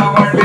போவோம்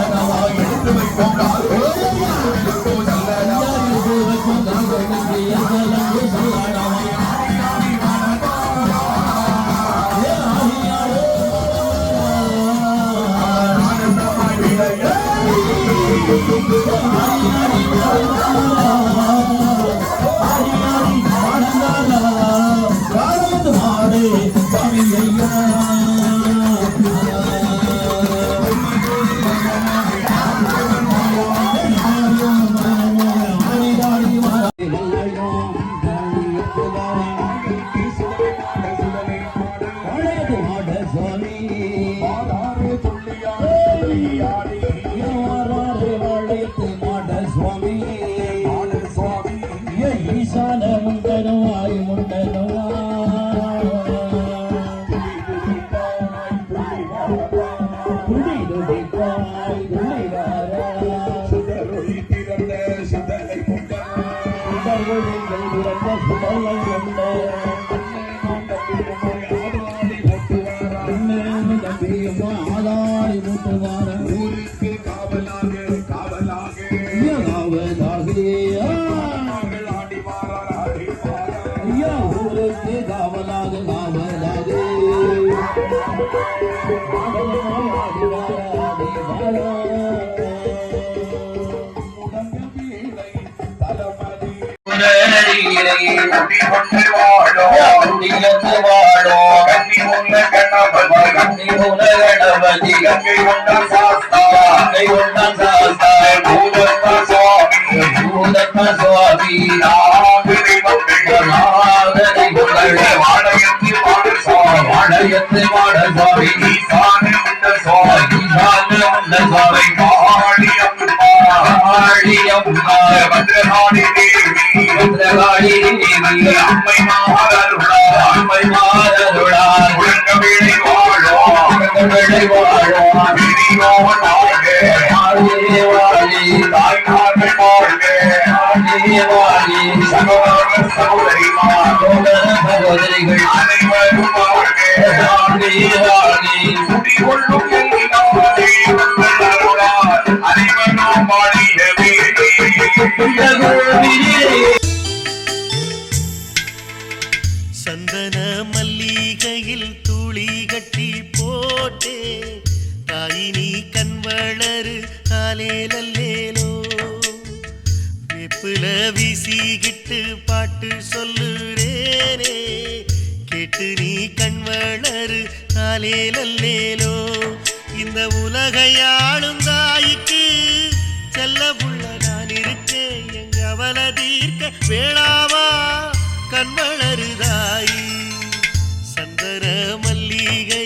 了，吧？ஈசான ஊருக்கு காவலாக காவலாக ஆடலமாய் கணபதி கங்கை கொண்ட சாஸ்தா கங்கை கொண்டான் சாஸ்தா சுவாமி சுவாமி மந்திரிகள் நாகரை புகழே வாழையத்து வாழ சுவாமி வாழையத்து மாட சுவாமி ஈசான உண்ட சுவாமி ஈசான பத்ரகாளி தேவி பத்ரகாளி தேவி அம்மை மாதருளா அம்மை மாதருளார் உலக வீழை வாழோம் உலகங்களை வாழும் விரியோன் வாழ்க ஆடியே வாழி தாய்மார்கள் வாழ்க. ஆடியே வாழி சகோதர சகோதரிமார் சகோதர சகோதரிகள் அனைவரும் குடிகொள்ளும் அனைவரும் சந்தன மல்லிகையில் துளி கட்டி போட்டே தாயினி கண் வளரு நெருப்புல வீசிக்கிட்டு பாட்டு சொல்லுறேனே. கேட்டு நீ கண் வளரு ஆலேலல்லேலோ இந்த உலகையாளும் தாய்க்கு செல்ல புள்ள நான் இருக்கேன் எங்க அவல தீர்க்க வேளாவா? கண் தாய். சந்தர மல்லிகை